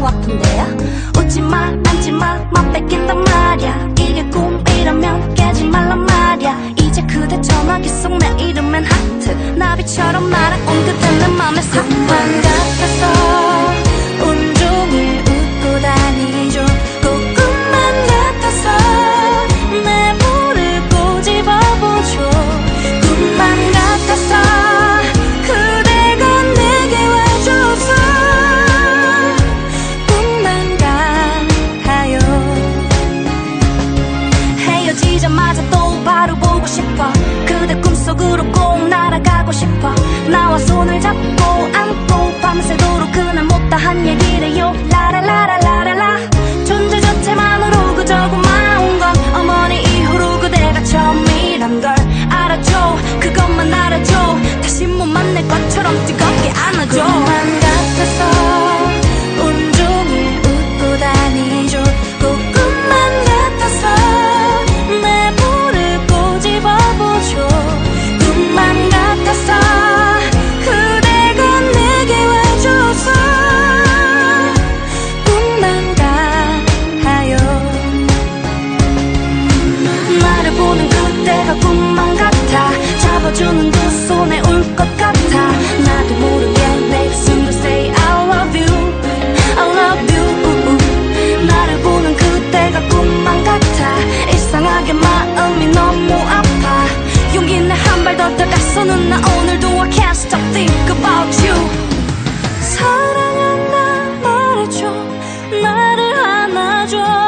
너무 아픈데요? 웃지마 앉지마 맘 뺏긴단 말야. 이게 꿈이라면 깨지 말란 말야. 이제 그대 전화기 속 내 이름엔 하트. 나비처럼 날아온 그대는 맘에 사관 같아서 do I can't stop think about you 사랑한다 말해줘 나를 안아줘